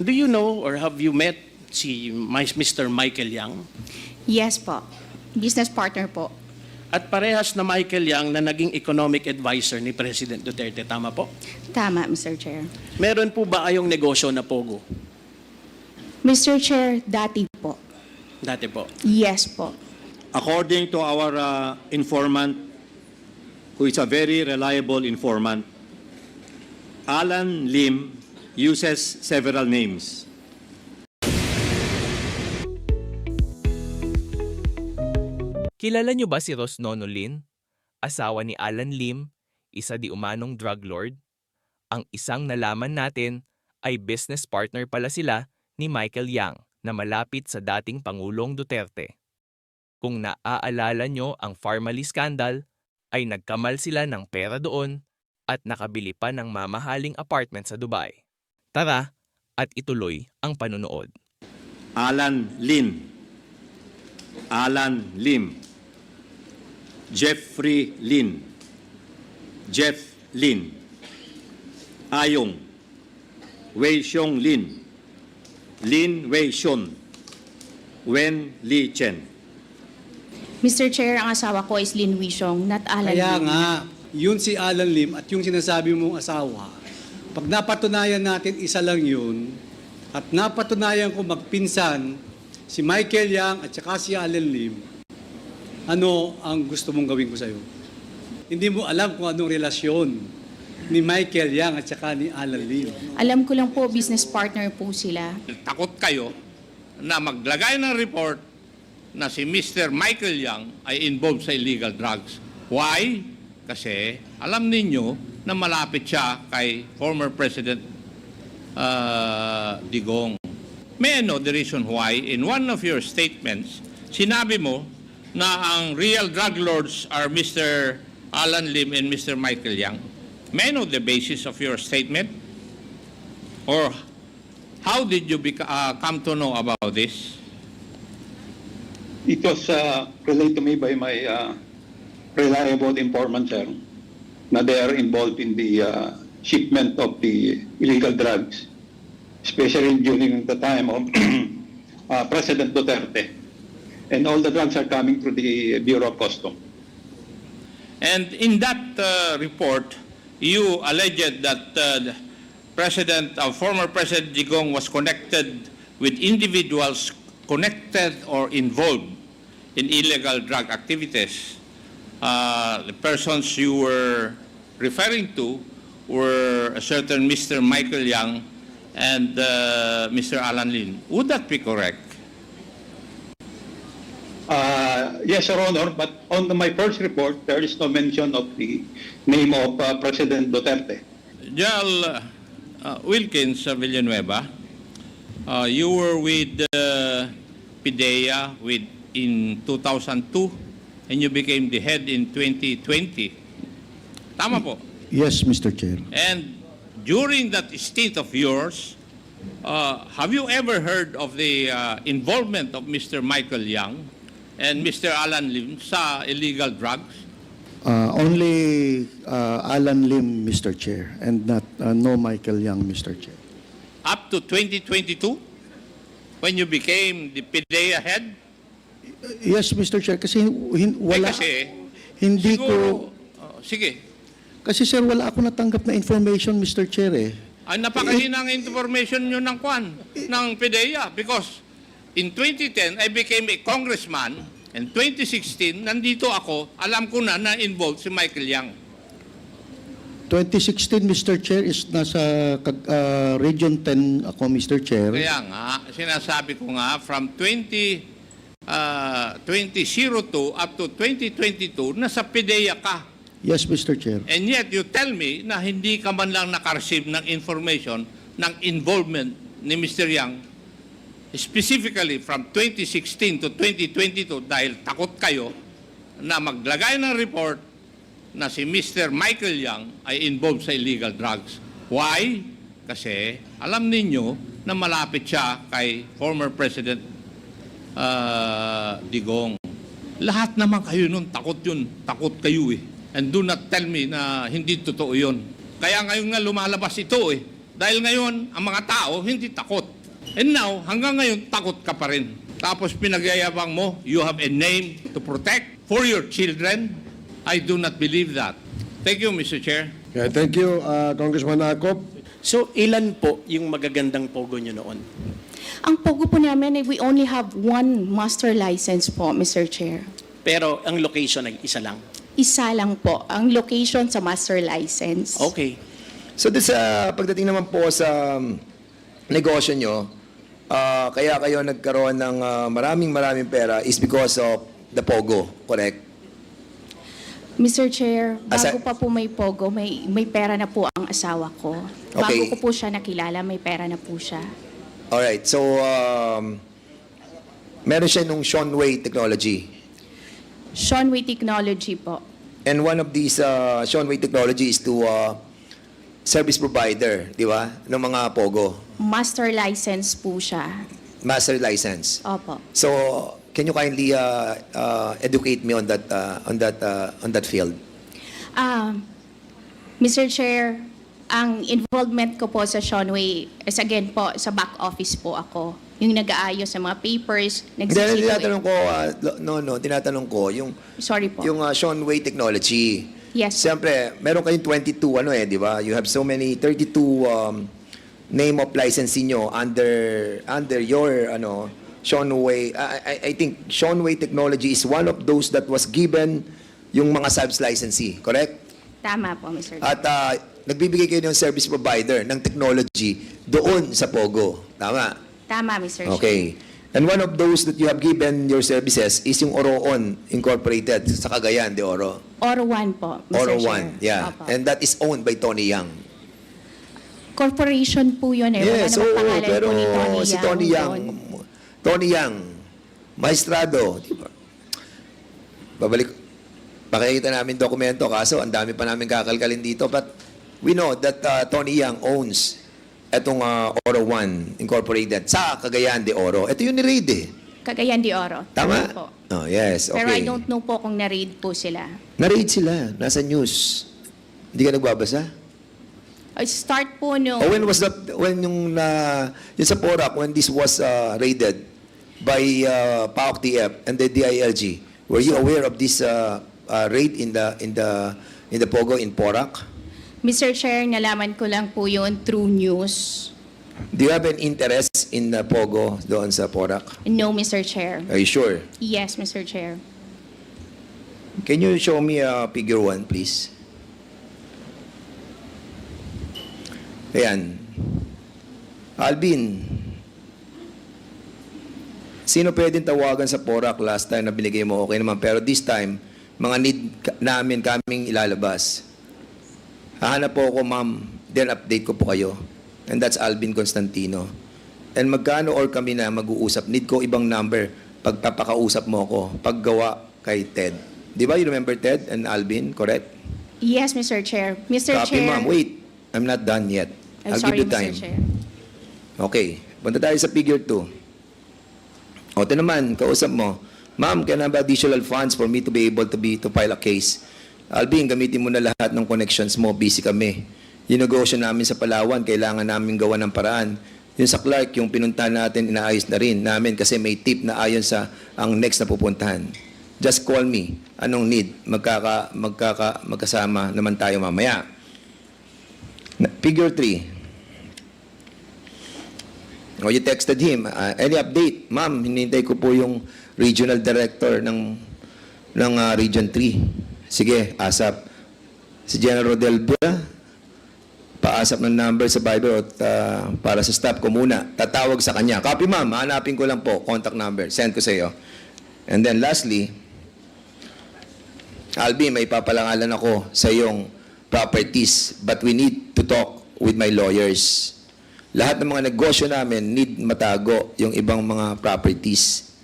Do you know or have you met si Mr. Michael Yang? Yes po. Business partner po. At parehas na Michael Yang na naging economic advisor ni President Duterte, tama po? Tama, Mr. Chair. Meron po ba kayong negosyo na Pogo? Mr. Chair, dati po. Dati po. Yes po. According to our uh, informant, who is a very reliable informant, Alan Lim uses several names. Kilala niyo ba si Rosnono Lin? Asawa ni Alan Lim, isa di umanong drug lord? Ang isang nalaman natin ay business partner pala sila ni Michael Yang na malapit sa dating Pangulong Duterte. Kung naaalala nyo ang Farmally scandal, ay nagkamal sila ng pera doon at nakabili pa ng mamahaling apartment sa Dubai. Tara at ituloy ang panunood. Alan Lin. Alan Lim. Jeffrey Lin. Jeff Lin. Ayong. Wei Xiong Lin. Lin Wei Xion. Wen Li Chen. Mr. Chair, ang asawa ko is Lin Wishong, not Alan Kaya Lim. nga, yun si Alan Lim at yung sinasabi mong asawa, pag napatunayan natin isa lang yun, at napatunayan ko magpinsan si Michael Yang at saka si Alan Lim, ano ang gusto mong gawin ko sa'yo? Hindi mo alam kung anong relasyon ni Michael Yang at saka ni Alan Lim. Alam ko lang po, business partner po sila. takot kayo na maglagay ng report na si Mr. Michael Young ay involved sa illegal drugs. Why? Kasi alam ninyo na malapit siya kay former President uh, Digong. May I the reason why in one of your statements, sinabi mo na ang real drug lords are Mr. Alan Lim and Mr. Michael Young. May I know the basis of your statement? Or how did you beca- uh, come to know about this? It was uh, relayed to me by my uh, reliable informant, sir, na they are involved in the uh, shipment of the illegal drugs, especially during the time of uh, President Duterte. And all the drugs are coming through the Bureau of Customs. And in that uh, report, you alleged that uh, the President, uh, former President Digong was connected with individuals connected or involved in illegal drug activities. Uh, the persons you were referring to were a certain Mr. Michael Young and uh, Mr. Alan Lin. Would that be correct? Uh, yes, Your Honor, but on the- my first report, there is no mention of the name of uh, President Duterte. Jal uh, Wilkins uh, Villanueva, uh, you were with uh, PIDEA with, in 2002 and you became the head in 2020. Tama po. Yes, Mr. Chair. And during that stint of yours, uh, have you ever heard of the uh, involvement of Mr. Michael Young and Mr. Alan Lim sa illegal drugs? Uh, only uh, Alan Lim, Mr. Chair, and not uh, no Michael Young, Mr. Chair. Up to 2022? When you became the PIDEA head? Yes, Mr. Chair, kasi hin- Eh, wala kasi, hindi siguro, ko oh, sige, kasi sir wala ako natanggap na information, Mr. Chair eh. ang napakahina ng information nyo ng kwan, ng PIDEA. Because in 2010, I became a congressman. And 2016, nandito ako, alam ko na na involved si Michael Young. 2016, Mr. Chair, is nasa uh, Region 10 ako, Mr. Chair. Kaya nga, sinasabi ko nga, from 20, uh, 2002 up to 2022, nasa PIDEA ka. Yes, Mr. Chair. And yet, you tell me na hindi ka man lang nakareceive ng information ng involvement ni Mr. Yang specifically from 2016 to 2022 dahil takot kayo na maglagay ng report na si Mr. Michael Yang ay involved sa illegal drugs. Why? Kasi alam ninyo na malapit siya kay former President uh, Digong. Lahat naman kayo nun, takot yun. Takot kayo eh. And do not tell me na hindi totoo yun. Kaya ngayon nga lumalabas ito eh. Dahil ngayon, ang mga tao hindi takot. And now, hanggang ngayon, takot ka pa rin. Tapos pinagyayabang mo, you have a name to protect for your children. I do not believe that. Thank you, Mr. Chair. Okay, thank you, uh, Congressman Akop. So, ilan po yung magagandang pogo nyo noon? Ang pogo po namin, eh, we only have one master license po, Mr. Chair. Pero ang location ay isa lang. Isa lang po ang location sa master license. Okay. So doon sa pagdating naman po sa um, negosyo nyo, ah, kaya kayo nagkaroon ng ah, maraming maraming pera is because of the POGO, correct? Mr. Chair, Asa- bago pa po may pogo, may, may pera na po ang asawa ko. Bago Okay. ko po siya nakilala, may pera na po siya. Alright, so um, meron siya nung Seanway technology. Seanway Technology po. And one of these uh, Seanway technology is to uh, service provider, di ba, ng mga POGO, Master license po siya. master license. Opo. So, can you kindly uh, uh, educate me on that uh, on that uh, on that field? Ah, Mr. Chair, ang involvement ko po sa Seanway is again po sa back office po ako. Yung nag-aayos sa mga papers, Hindi, nagsisito. tinatanong ko, uh, no, no, tinatanong ko, yung, Sorry po. yung uh, Seanway technology. Yes. Siyempre, meron kayong 22, ano eh, di ba? You have so many, 32 um, name of licensing nyo under, under your, ano, Seanway. I, I, I think Seanway technology is one of those that was given yung mga subs licensee, correct? Tama po, Mr. At uh, nagbibigay kayo ng service provider ng technology doon sa Pogo. Tama? Tama, Mr. Chair. Okay. And one of those that you have given your services is yung Oroon Incorporated sa Cagayan de Oro. Oro One po, Mr. Oro Chair. One, yeah. Opo. And that is owned by Tony Young. Corporation po yun eh. Wala Yes, namang oo, pangalan pero po ni Tony si Yang Tony Young, doon. Tony Young, maestrado, di ba? Babalik, pakikita namin dokumento, kaso ang dami pa namin kakalkalin dito. But we know that uh, Tony Young owns etong uh, Oro One Incorporated sa Cagayan de Oro. Ito yung ni-raid eh. Cagayan de Oro. Tama? po. Oh, yes, okay. Pero I don't know po kung na-raid po sila. Na-raid sila, nasa news. Hindi ka nagbabasa? I start po no, Oh, when was that, when yung, na yung sa Porac, when this was uh, raided by uh, PAOK TF and the DILG, were you aware of this uh, uh, raid in the, in the, in the Pogo in Porac? Mr. Chair, nalaman ko lang po yun through news. Do you have an interest in the Pogo doon sa Porac? No, Mr. Chair. Are you sure? Yes, Mr. Chair. Can you show me uh, figure one, please? Ayan. Alvin, sino pwedeng tawagan sa Porac last time na binigay mo? Okay naman. Pero this time, mga need namin kaming ilalabas. Hahanap po ako, ma'am. Then update ko po kayo. And that's Alvin Constantino. And magkano or kami na mag-uusap? Need ko ibang number pagpapakausap mo ako. Paggawa kay Ted. Di ba you remember Ted and Alvin, correct? Yes, Mr. Chair. Mr. Copy, Chair. ma'am. Wait. I'm not done yet. I'm I'll sorry, give you time. Mr. Chair. Okay. Punta tayo sa figure 2. O, ito naman, kausap mo. Ma'am, can I have additional funds for me to be able to be to file a case? Alvin, gamitin mo na lahat ng connections mo. Busy kami. Yung negosyo namin sa Palawan, kailangan namin gawa ng paraan. Yung sa Clark, yung pinuntahan natin, inaayos na rin namin kasi may tip na ayon sa ang next na pupuntahan. Just call me. Anong need? Magkaka, magkaka, magkasama naman tayo mamaya. Figure 3. Oh, you texted him. Uh, any update? Ma'am, hinintay ko po yung regional director ng ng uh, Region 3. Sige, asap. Si General Rodel Bula, paasap ng number sa Viber at uh, para sa staff ko muna. Tatawag sa kanya. Copy ma'am, hanapin ko lang po, contact number. Send ko sa iyo. And then lastly, Albi, may papalangalan ako sa iyong properties but we need to talk with my lawyers. Lahat ng mga negosyo namin need matago yung ibang mga properties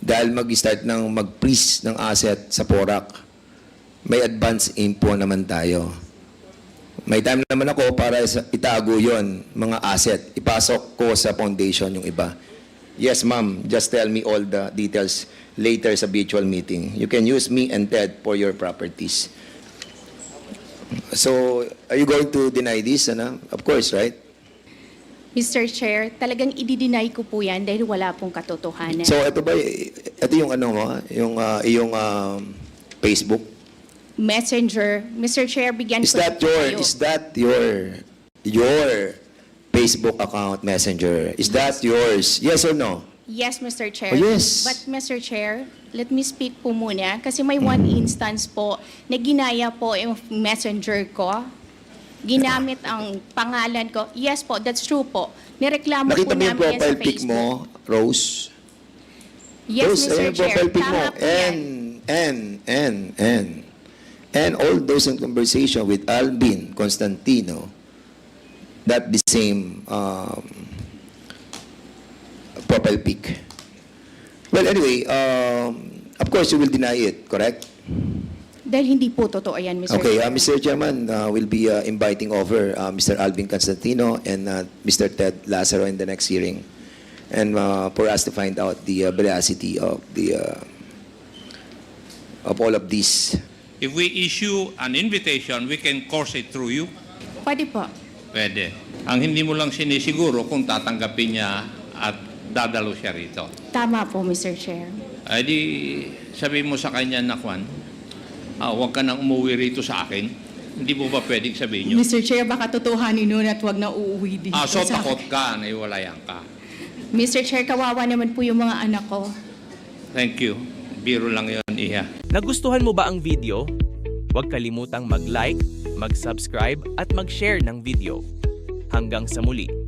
dahil mag-start ng mag-freeze ng asset sa PORAC. May advance info naman tayo. May time naman ako para itago yon mga asset. Ipasok ko sa foundation yung iba. Yes, ma'am. Just tell me all the details later sa virtual meeting. You can use me and Ted for your properties. So, are you going to deny this? Ano? Of course, right? Mr. Chair, talagang i-deny ko po yan dahil wala pong katotohanan. So ito ba, ito yung ano mo, yung, ah, yung um, Facebook? Messenger, Mr. Chair, bigyan Is ko that your, kayo. is that your, your Facebook account messenger? Is that yours? Yes or no? Yes, Mr. Chair. Oh, yes. But Mr. Chair, let me speak po muna kasi may one instance po na ginaya po yung messenger ko. Ginamit ang pangalan ko. Yes po, that's true po. Nireklamo Nakita po mo yung namin yan sa profile pic Facebook. mo, Rose? Yes, Rose, Mr. ayun yung Chair. profile pic mo. Tama po yan. And, and, and, and, and all those in conversation with Alvin Constantino, that the same um, profile pic. Well, anyway, um, of course, you will deny it, correct? Dahil hindi po totoo yan, Mr. Okay, uh, Mr. Chairman, uh, we'll be uh, inviting over uh, Mr. Alvin Constantino and uh, Mr. Ted Lazaro in the next hearing, and uh, for us to find out the uh, veracity of the uh, of all of these. If we issue an invitation, we can course it through you. Pwede po. Pwede. Ang hindi mo lang sinisiguro kung tatanggapin niya at dadalo siya rito. Tama po, Mr. Chair. Ay di, sabi mo sa kanya na, Juan, ah, huwag ka nang umuwi rito sa akin. Hindi mo ba pwedeng sabihin yun? Mr. Chair, baka totohanin nun at wag na uuwi dito. Ah, so sa- takot ka na iwalayan ka. Mr. Chair, kawawa naman po yung mga anak ko. Thank you. Biro lang yon Iha. Nagustuhan mo ba ang video? Huwag kalimutang mag-like, mag-subscribe at mag-share ng video. Hanggang sa muli.